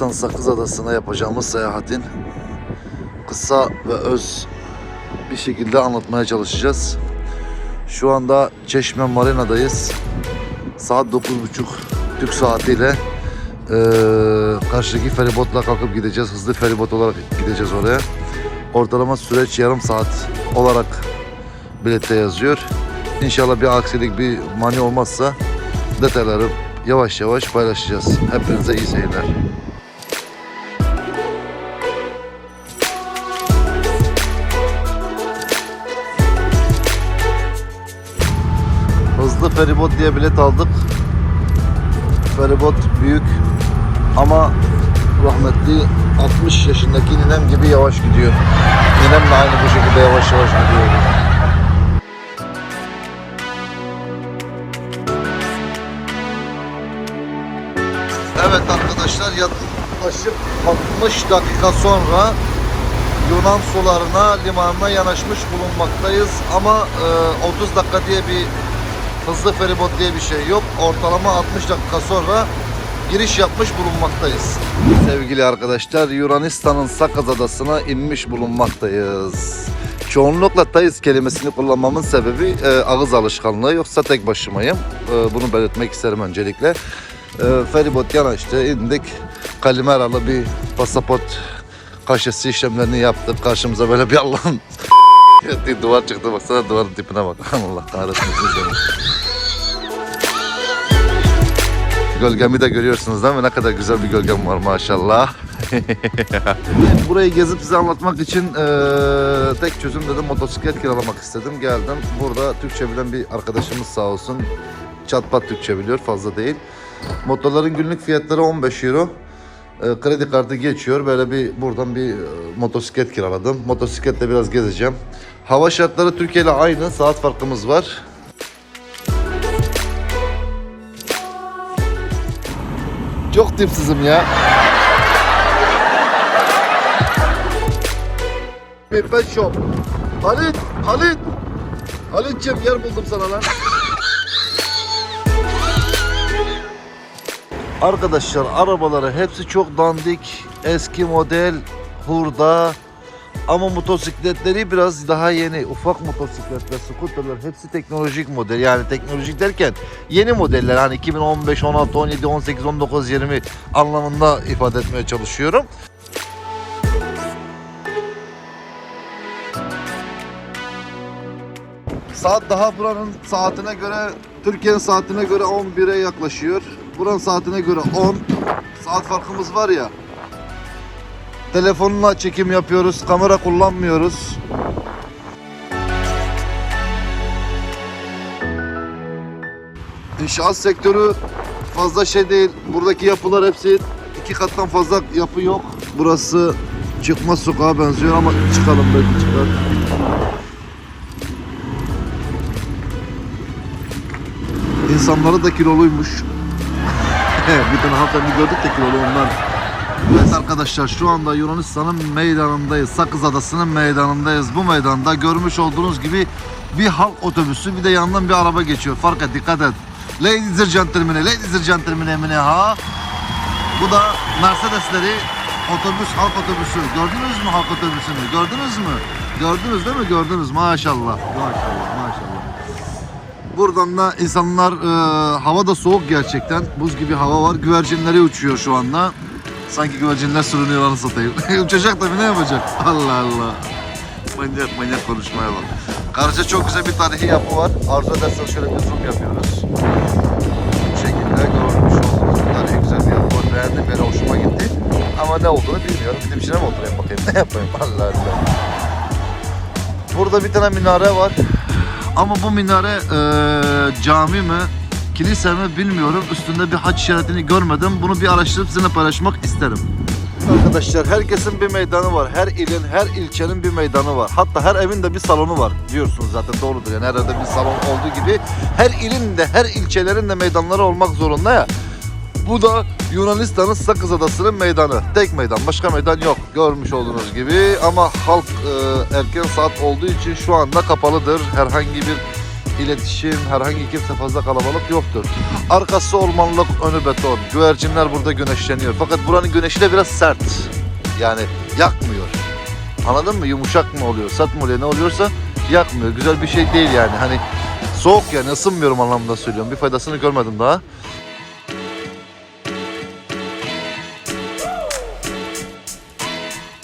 Yunanistan Sakız Adası'na yapacağımız seyahatin kısa ve öz bir şekilde anlatmaya çalışacağız. Şu anda Çeşme Marina'dayız. Saat 9.30 Türk saatiyle eee karşıdaki feribotla kalkıp gideceğiz. Hızlı feribot olarak gideceğiz oraya. Ortalama süreç yarım saat olarak bilette yazıyor. İnşallah bir aksilik, bir mani olmazsa detayları yavaş yavaş paylaşacağız. Hepinize iyi seyirler. Feribot diye bilet aldık. Feribot büyük ama rahmetli 60 yaşındaki ninem gibi yavaş gidiyor. Ninem de aynı bu şekilde yavaş yavaş gidiyor. Evet arkadaşlar yaklaşık 60 dakika sonra Yunan sularına, limanına yanaşmış bulunmaktayız. Ama e, 30 dakika diye bir hızlı feribot diye bir şey yok. Ortalama 60 dakika sonra giriş yapmış bulunmaktayız. Sevgili arkadaşlar Yunanistan'ın Sakız Adası'na inmiş bulunmaktayız. Çoğunlukla tayız kelimesini kullanmamın sebebi e, ağız alışkanlığı yoksa tek başımayım. E, bunu belirtmek isterim öncelikle. E, feribot yanaştı, indik. Kalimeralı bir pasaport kaşesi işlemlerini yaptık. Karşımıza böyle bir Allah'ın bir duvar çıktı. Baksana duvarın tipine bak. Allah kahretmesin seni. Gölgemi de görüyorsunuz değil mi? Ne kadar güzel bir gölgem var maşallah. Burayı gezip size anlatmak için eee, tek çözüm dedim motosiklet kiralamak istedim. Geldim. Burada Türkçe bilen bir arkadaşımız sağ olsun. Çat pat Türkçe biliyor fazla değil. Motorların günlük fiyatları 15 euro. E, kredi kartı geçiyor. Böyle bir buradan bir e, motosiklet kiraladım. Motosikletle biraz gezeceğim. Hava şartları Türkiye ile aynı. Saat farkımız var. Çok dipsizim ya. Pet shop. Halit, Halit. Halit'ciğim yer buldum sana lan. Arkadaşlar arabaları hepsi çok dandik, eski model, hurda. Ama motosikletleri biraz daha yeni. Ufak motosikletler, skuterler hepsi teknolojik model. Yani teknolojik derken yeni modeller. Hani 2015, 16, 17, 18, 19, 20 anlamında ifade etmeye çalışıyorum. Saat daha buranın saatine göre, Türkiye'nin saatine göre 11'e yaklaşıyor. Buranın saatine göre 10. Saat farkımız var ya. Telefonla çekim yapıyoruz, kamera kullanmıyoruz. İnşaat sektörü fazla şey değil. Buradaki yapılar hepsi iki kattan fazla yapı yok. Burası çıkmaz sokağa benziyor ama çıkalım belki çıkar. İnsanları da kiloluymuş. bir tane hanımefendi gördük de kilolu ondan. Evet arkadaşlar şu anda Yunanistan'ın meydanındayız. Sakız Adası'nın meydanındayız. Bu meydanda görmüş olduğunuz gibi bir halk otobüsü bir de yandan bir araba geçiyor. Fark et dikkat et. Ladies and gentlemen, ladies and gentlemen emine ha. Bu da Mercedesleri otobüs, halk otobüsü. Gördünüz mü halk otobüsünü? Gördünüz mü? Gördünüz değil mi? Gördünüz. Maşallah. Maşallah. Maşallah. Buradan da insanlar e, hava da soğuk gerçekten. Buz gibi hava var. Güvercinleri uçuyor şu anda. Sanki güvercinler sürünüyor anı satayım. Uçacak tabii ne yapacak? Allah Allah. Manyak manyak konuşmaya bak. Karşıda çok güzel bir tarihi yapı var. Arzu ederseniz şöyle bir zoom yapıyoruz. Bu şekilde görmüş olduğunuz bir tarihi güzel bir yapı var. Beğendim böyle hoşuma gitti. Ama ne olduğunu bilmiyorum. Bir şeyine mi oturayım bakayım ne yapayım Allah Allah. Burada bir tane minare var. Ama bu minare eee, cami mi, kilise mi bilmiyorum. Üstünde bir haç işaretini görmedim. Bunu bir araştırıp sizinle paylaşmak isterim. Arkadaşlar herkesin bir meydanı var. Her ilin, her ilçenin bir meydanı var. Hatta her evin de bir salonu var. Diyorsunuz zaten doğrudur. Yani her evde bir salon olduğu gibi her ilin de, her ilçelerin de meydanları olmak zorunda ya. Bu da Yunanistan'ın Sakız Adası'nın meydanı. Tek meydan, başka meydan yok. Görmüş olduğunuz gibi ama halk e, erken saat olduğu için şu anda kapalıdır. Herhangi bir iletişim, herhangi kimse fazla kalabalık yoktur. Arkası ormanlık, önü beton. Güvercinler burada güneşleniyor. Fakat buranın güneşi de biraz sert. Yani yakmıyor. Anladın mı? Yumuşak mı oluyor, sert mi oluyor, ne oluyorsa yakmıyor. Güzel bir şey değil yani. Hani soğuk yani ısınmıyorum anlamında söylüyorum. Bir faydasını görmedim daha.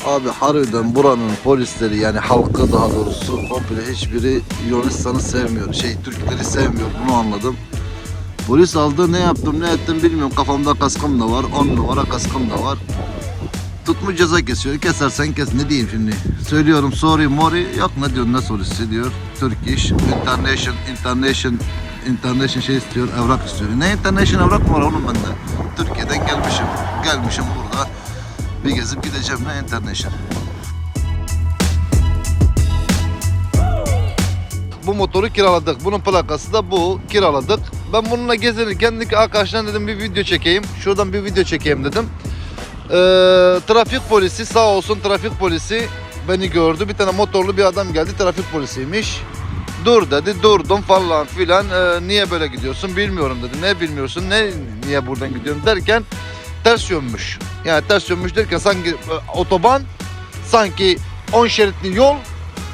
Abi harbiden buranın polisleri yani halkı daha doğrusu komple hiçbiri Yunanistan'ı sevmiyor. Şey Türkleri sevmiyor bunu anladım. Polis aldı ne yaptım ne ettim bilmiyorum. Kafamda kaskım da var. 10 numara kaskım da var. Tutmuş ceza kesiyor. Kesersen kes. Ne diyeyim şimdi? Söylüyorum sorry mori. Yok ne diyor ne sorisi diyor. Turkish, international, international, international şey istiyor. Evrak istiyor. Ne international evrak mı var oğlum bende? Türkiye'den gelmişim. Gelmişim burada. Bir gezip gideceğim ne international. Bu motoru kiraladık. Bunun plakası da bu. Kiraladık. Ben bununla gezinirken arkadaşlar dedim bir video çekeyim. Şuradan bir video çekeyim dedim. Ee, trafik polisi sağ olsun trafik polisi beni gördü. Bir tane motorlu bir adam geldi trafik polisiymiş. Dur dedi durdum falan filan. Ee, niye böyle gidiyorsun bilmiyorum dedi. Ne bilmiyorsun ne niye buradan gidiyorum derken ters yönmüş. Yani ters yönmüş derken sanki e, otoban sanki 10 şeritli yol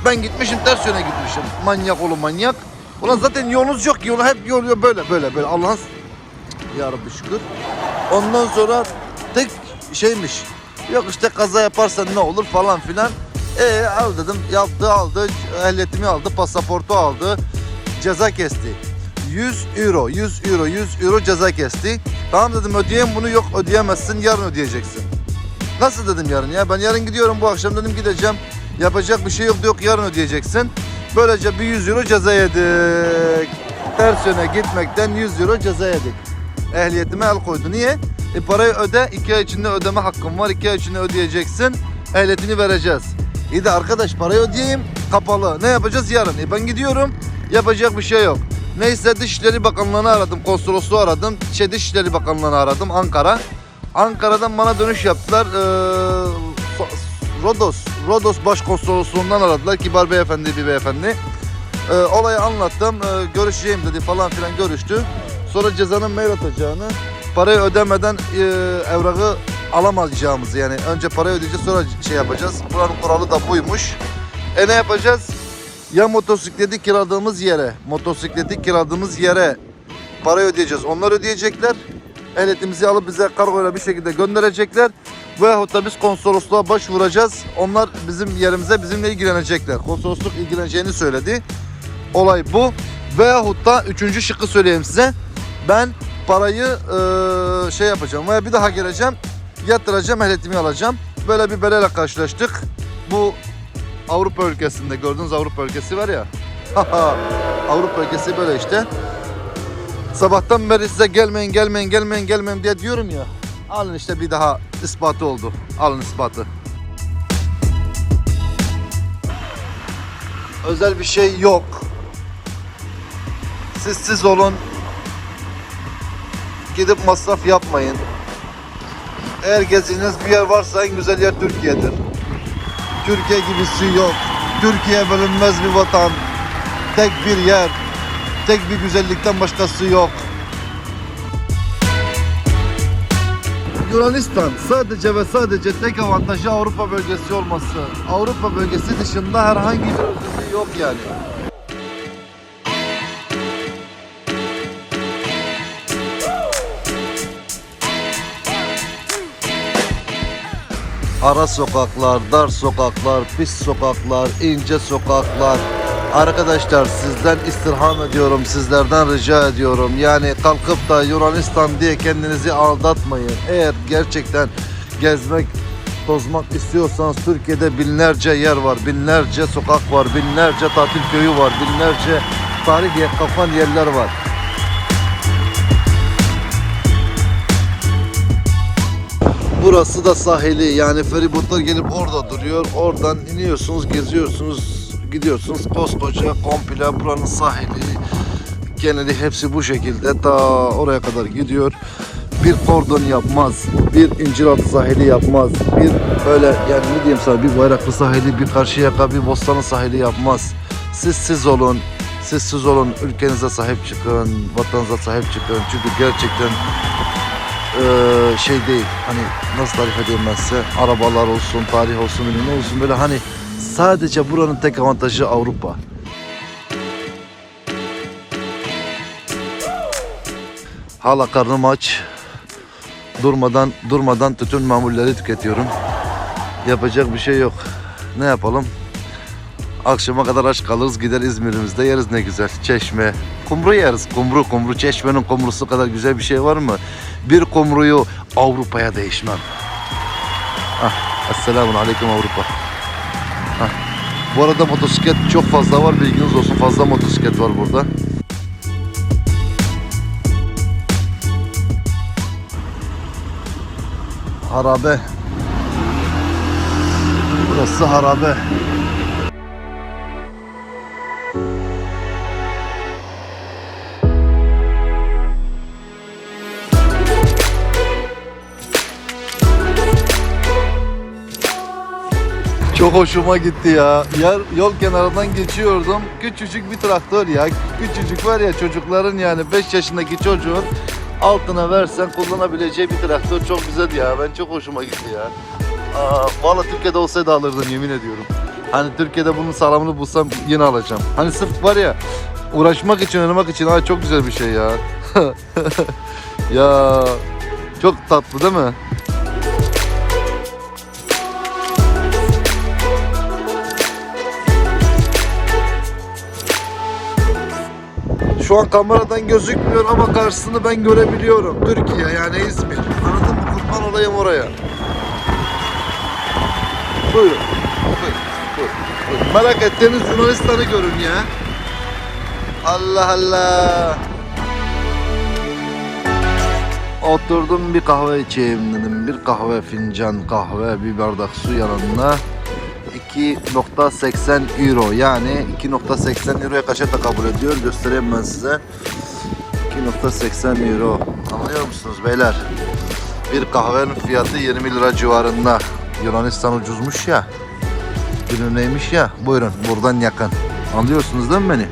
ben gitmişim ters yöne gitmişim. Manyak oğlu manyak. Ulan zaten yolunuz yok ki yolu hep yol böyle böyle böyle Allah'ın ya Rabbi şükür. Ondan sonra tek şeymiş. Yok işte kaza yaparsan ne olur falan filan. E al dedim yaptı aldı ehliyetimi aldı pasaportu aldı ceza kesti. 100 euro 100 euro 100 euro ceza kesti. Tamam dedim ödeyeyim bunu yok ödeyemezsin yarın ödeyeceksin. Nasıl dedim yarın ya ben yarın gidiyorum bu akşam dedim gideceğim. Yapacak bir şey yok yok yarın ödeyeceksin. Böylece bir 100 euro ceza yedik. Ters yöne gitmekten 100 euro ceza yedik. Ehliyetime el koydu. Niye? E parayı öde. 2 ay içinde ödeme hakkım var. 2 ay içinde ödeyeceksin. Ehliyetini vereceğiz. İyi de arkadaş parayı ödeyeyim. Kapalı. Ne yapacağız yarın? E ben gidiyorum. Yapacak bir şey yok. Neyse Dışişleri Bakanlığı'nı aradım. Konsolosluğu aradım. Şey Dışişleri Bakanlığı'nı aradım. Ankara. Ankara'dan bana dönüş yaptılar. Ee, Rodos, Rodos Başkonsolosluğundan aradılar. Kibar beyefendi bir beyefendi. Ee, olayı anlattım. Ee, görüşeceğim dedi falan filan görüştü. Sonra cezanın mail atacağını, parayı ödemeden e, evrağı alamayacağımızı yani önce parayı ödeyeceğiz sonra şey yapacağız. Buranın kuralı da buymuş. E ne yapacağız? Ya motosikleti kiraladığımız yere, motosikleti kiraladığımız yere parayı ödeyeceğiz. Onlar ödeyecekler. Ehliyetimizi alıp bize kargoyla bir şekilde gönderecekler. Veyahut da biz konsolosluğa başvuracağız. Onlar bizim yerimize bizimle ilgilenecekler. Konsolosluk ilgileneceğini söyledi. Olay bu. Veyahut da üçüncü şıkkı söyleyeyim size. Ben parayı eee, şey yapacağım veya bir daha geleceğim. Yatıracağım, ehliyetimi alacağım. Böyle bir beleyle karşılaştık. Bu Avrupa ülkesinde gördüğünüz Avrupa ülkesi var ya. Avrupa ülkesi böyle işte. Sabahtan beri size gelmeyin, gelmeyin, gelmeyin, gelmeyin diye diyorum ya. Alın işte bir daha ispatı oldu. Alın ispatı. Özel bir şey yok. Siz siz olun. Gidip masraf yapmayın. Eğer gezdiğiniz bir yer varsa en güzel yer Türkiye'dir. Türkiye gibisi yok. Türkiye bölünmez bir vatan. Tek bir yer. Tek bir güzellikten başkası yok. Yunanistan sadece ve sadece tek avantajı Avrupa bölgesi olması. Avrupa bölgesi dışında herhangi bir özelliği yok yani. Ara sokaklar, dar sokaklar, pis sokaklar, ince sokaklar. Arkadaşlar sizden istirham ediyorum, sizlerden rica ediyorum. Yani kalkıp da Yunanistan diye kendinizi aldatmayın. Eğer gerçekten gezmek, tozmak istiyorsanız Türkiye'de binlerce yer var, binlerce sokak var, binlerce tatil köyü var, binlerce tarih yer- kapan yerler var. Burası da sahili yani feribotlar gelip orada duruyor. Oradan iniyorsunuz, geziyorsunuz, gidiyorsunuz. Koskoca komple buranın sahili geneli hepsi bu şekilde ta oraya kadar gidiyor. Bir kordon yapmaz, bir inciraltı sahili yapmaz, bir böyle yani ne diyeyim sana bir bayraklı sahili, bir karşıyaka, bir bostanlı sahili yapmaz. Siz siz olun, Sessiz olun, ülkenize sahip çıkın, vatanınıza sahip çıkın. Çünkü gerçekten eee, şey değil, hani nasıl tarif edeyim ben size, arabalar olsun, tarih olsun, ünlü olsun böyle hani sadece buranın tek avantajı Avrupa. Hala karnım aç. Durmadan durmadan tütün mamulleri tüketiyorum. Yapacak bir şey yok. Ne yapalım? Akşama kadar aç kalırız gider İzmir'imizde yeriz ne güzel. Çeşme. Kumru yeriz. Kumru kumru. Çeşmenin kumrusu kadar güzel bir şey var mı? Bir kumruyu Avrupa'ya değişmem. Ah, Esselamun Aleyküm Avrupa. Ah. Bu arada motosiklet çok fazla var bilginiz olsun. Fazla motosiklet var burada. Harabe. Burası harabe. Çok hoşuma gitti ya. Yer, yol kenarından geçiyordum. Küçücük bir traktör ya. Küçücük var ya çocukların yani 5 yaşındaki çocuğun altına versen kullanabileceği bir traktör çok güzel ya. Ben çok hoşuma gitti ya. Aa, Valla Türkiye'de olsaydı alırdım yemin ediyorum. Hani Türkiye'de bunun sağlamını bulsam yine alacağım. Hani sırf var ya uğraşmak için oynamak için ha çok güzel bir şey ya. ya çok tatlı değil mi? Şu an kameradan gözükmüyor ama karşısını ben görebiliyorum. Türkiye yani İzmir. Anladın mı? Kurban olayım oraya. Buyurun. Buyurun. Buyurun. Merak ettiğiniz Yunanistan'ı görün ya. Allah Allah. Oturdum bir kahve içeyim dedim. Bir kahve fincan kahve, bir bardak su yanına. 2.80 euro. Yani 2.80 euroya kaça tekabül ediyor? Göstereyim ben size. 2.80 euro. Anlıyor musunuz beyler? Bir kahvenin fiyatı 20 lira civarında. Yunanistan ucuzmuş ya. Günü neymiş ya? Buyurun buradan yakın. Anlıyorsunuz değil mi beni?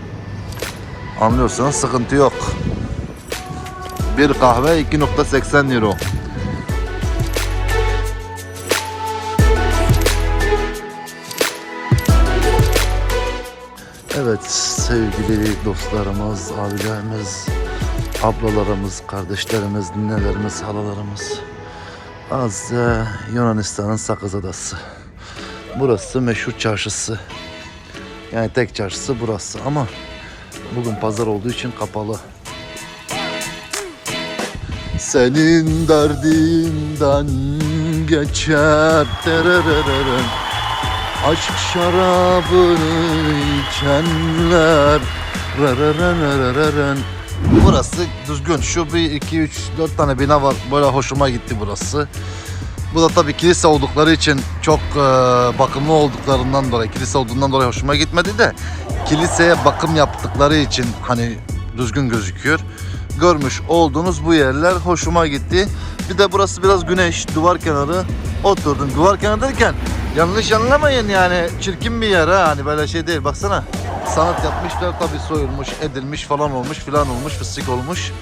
Anlıyorsanız sıkıntı yok. Bir kahve 2.80 euro Evet sevgili dostlarımız, abilerimiz, ablalarımız, kardeşlerimiz, ninelerimiz, halalarımız. Azze Yunanistan'ın Sakız Adası. Burası meşhur çarşısı. Yani tek çarşısı burası ama bugün pazar olduğu için kapalı. Senin derdinden geçer terereren. Aşk şarabını içenler rararararararen. Burası düzgün. Şu bir, iki, üç, dört tane bina var. Böyle hoşuma gitti burası. Bu da tabii kilise oldukları için çok e, bakımlı olduklarından dolayı, kilise olduğundan dolayı hoşuma gitmedi de kiliseye bakım yaptıkları için hani düzgün gözüküyor. Görmüş olduğunuz bu yerler hoşuma gitti. Bir de burası biraz güneş, duvar kenarı. Oturdum. Duvar kenarı derken yanlış anlamayın yani çirkin bir yer ha hani böyle şey değil baksana. Sanat yapmışlar tabii soyulmuş, edilmiş falan olmuş filan olmuş, fıstık olmuş.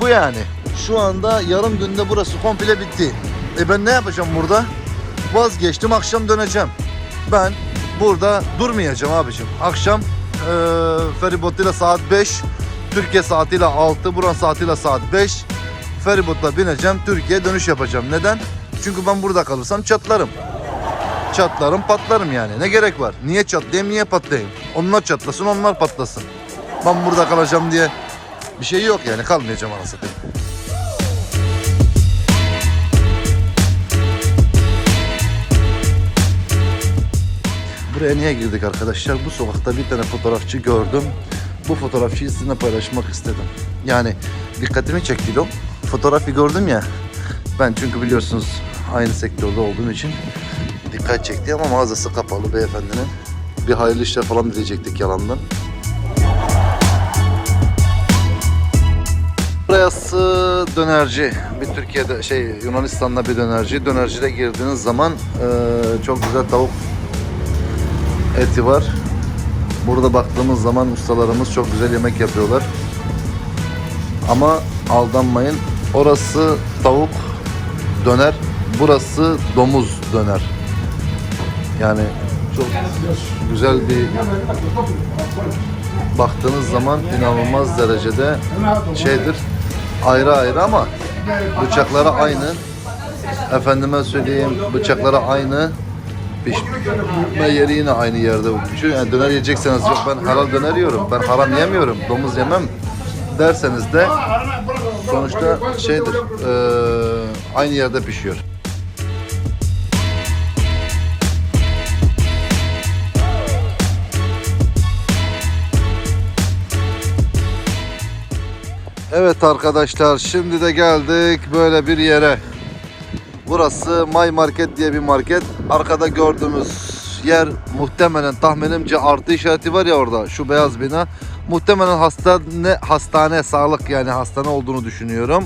Bu yani. Şu anda yarım günde burası komple bitti. E ben ne yapacağım burada? Vazgeçtim akşam döneceğim. Ben burada durmayacağım abicim. Akşam e, feribotuyla saat 5, Türkiye saatiyle 6, buran saatiyle saat 5. Feribotla bineceğim, Türkiye'ye dönüş yapacağım. Neden? Çünkü ben burada kalırsam çatlarım. Çatlarım patlarım yani. Ne gerek var? Niye çatlayayım, niye patlayayım? Onlar çatlasın, onlar patlasın. Ben burada kalacağım diye bir şey yok yani. Kalmayacağım anasını. Buraya niye girdik arkadaşlar? Bu sokakta bir tane fotoğrafçı gördüm. Bu fotoğrafçıyı sizinle paylaşmak istedim. Yani dikkatimi çekti o. Fotoğrafı gördüm ya. Ben çünkü biliyorsunuz aynı sektörde olduğum için dikkat çekti ama mağazası kapalı beyefendinin. Bir hayırlı işler falan diyecektik yalandan. Burası dönerci. Bir Türkiye'de şey Yunanistan'da bir dönerci. Dönercide girdiğiniz zaman eee, çok güzel tavuk eti var. Burada baktığımız zaman ustalarımız çok güzel yemek yapıyorlar. Ama aldanmayın. Orası tavuk döner, burası domuz döner. Yani çok güzel bir baktığınız zaman inanılmaz derecede şeydir. Ayrı ayrı ama bıçakları aynı. Efendime söyleyeyim bıçakları aynı. Pişme yeri yine aynı yerde. Çünkü yani döner yiyecekseniz yok ben halal döner yiyorum. Ben haram yemiyorum. Domuz yemem derseniz de sonuçta şeydir. eee, aynı yerde pişiyor. Evet arkadaşlar şimdi de geldik böyle bir yere. Burası May Market diye bir market. Arkada gördüğümüz yer muhtemelen tahminimce artı işareti var ya orada şu beyaz bina. Muhtemelen hastane, hastane, sağlık yani hastane olduğunu düşünüyorum.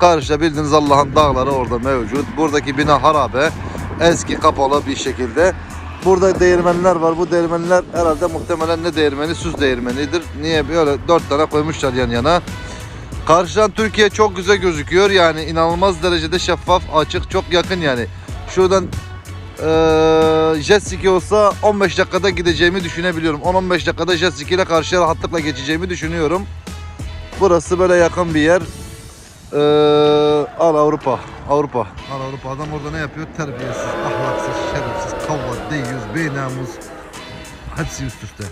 Karşıda bildiğiniz Allah'ın dağları orada mevcut. Buradaki bina harabe. Eski kapalı bir şekilde. Burada değirmenler var. Bu değirmenler herhalde muhtemelen ne değirmeni? Süz değirmenidir. Niye böyle dört tane koymuşlar yan yana. Karşıdan Türkiye çok güzel gözüküyor. Yani inanılmaz derecede şeffaf, açık, çok yakın yani. Şuradan eee jet ski olsa 15 dakikada gideceğimi düşünebiliyorum. 10-15 dakikada jet ski ile karşıya rahatlıkla geçeceğimi düşünüyorum. Burası böyle yakın bir yer. Eee al Avrupa. Avrupa. Al Avrupa. Adam orada ne yapıyor? Terbiyesiz, ahlaksız, şerefsiz, kavga, deyyüz, beynamuz. Hepsi üst üste.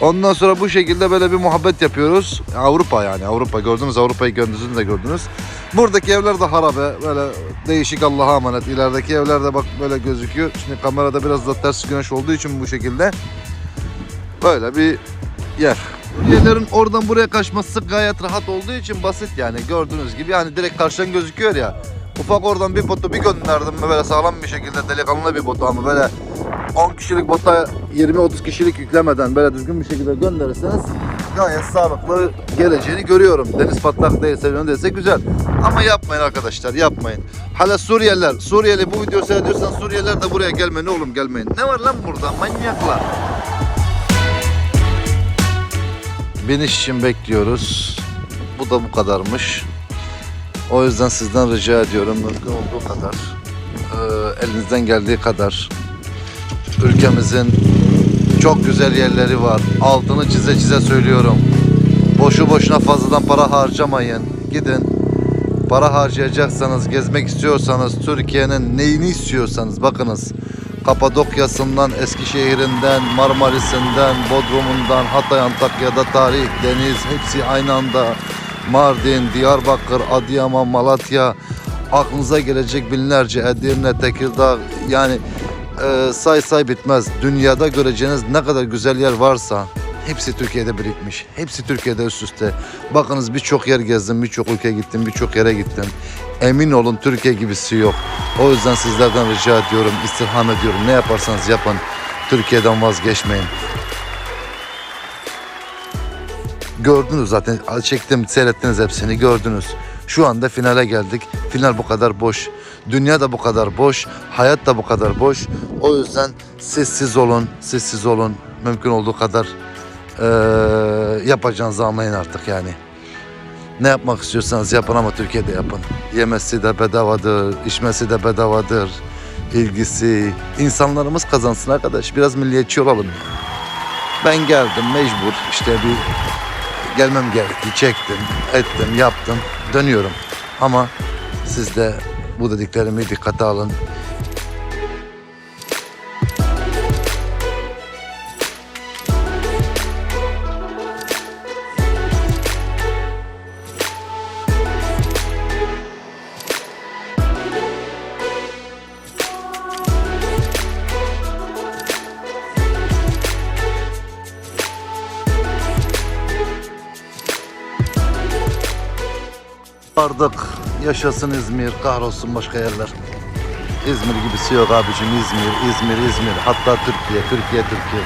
Ondan sonra bu şekilde böyle bir muhabbet yapıyoruz. Avrupa yani Avrupa gördünüz Avrupa'yı gördünüz de gördünüz. Buradaki evler de harabe böyle değişik Allah'a emanet. İlerideki evler de bak böyle gözüküyor. Şimdi kamerada biraz da ters güneş olduğu için bu şekilde böyle bir yer. Yerlerin oradan buraya kaçması gayet rahat olduğu için basit yani gördüğünüz gibi yani direkt karşıdan gözüküyor ya. Ufak oradan bir botu bir gönderdim mi böyle sağlam bir şekilde delikanlı bir botu ama böyle 10 kişilik bota 20-30 kişilik yüklemeden böyle düzgün bir şekilde gönderirseniz gayet sağlıklı geleceğini görüyorum. Deniz patlak değilse yön değilse güzel. Ama yapmayın arkadaşlar yapmayın. Hala Suriyeliler, Suriyeli bu videoyu seyrediyorsan Suriyeliler de buraya gelmeyin oğlum gelmeyin. Ne var lan burada manyaklar. Biniş için bekliyoruz. Bu da bu kadarmış. O yüzden sizden rica ediyorum mümkün olduğu kadar elinizden geldiği kadar ülkemizin çok güzel yerleri var. Altını çize çize söylüyorum. Boşu boşuna fazladan para harcamayın. Gidin. Para harcayacaksanız, gezmek istiyorsanız, Türkiye'nin neyini istiyorsanız bakınız. Kapadokya'sından, Eskişehir'inden, Marmaris'inden, Bodrum'undan, Hatay, Antakya'da tarih, deniz hepsi aynı anda. Mardin, Diyarbakır, Adıyaman, Malatya, aklınıza gelecek binlerce Edirne, Tekirdağ yani e, say say bitmez. Dünyada göreceğiniz ne kadar güzel yer varsa hepsi Türkiye'de birikmiş. Hepsi Türkiye'de üst üste. Bakınız birçok yer gezdim, birçok ülke gittim, birçok yere gittim. Emin olun Türkiye gibisi yok. O yüzden sizlerden rica ediyorum, istirham ediyorum. Ne yaparsanız yapın. Türkiye'den vazgeçmeyin. Gördünüz zaten çektim seyrettiniz hepsini gördünüz. Şu anda finale geldik. Final bu kadar boş. Dünya da bu kadar boş. Hayat da bu kadar boş. O yüzden sessiz olun, sessiz olun. Mümkün olduğu kadar eee yapacağınızı anlayın artık yani. Ne yapmak istiyorsanız yapın ama Türkiye'de yapın. Yemesi de bedavadır, içmesi de bedavadır. İlgisi, insanlarımız kazansın arkadaş. Biraz milliyetçi olalım. Ben geldim mecbur işte bir gelmem gerekti. Çektim, ettim, yaptım. Dönüyorum. Ama siz de bu dediklerimi dikkate alın. Vardık. Yaşasın İzmir, kahrolsun başka yerler. İzmir gibisi yok abicim İzmir, İzmir, İzmir. Hatta Türkiye, Türkiye, Türkiye.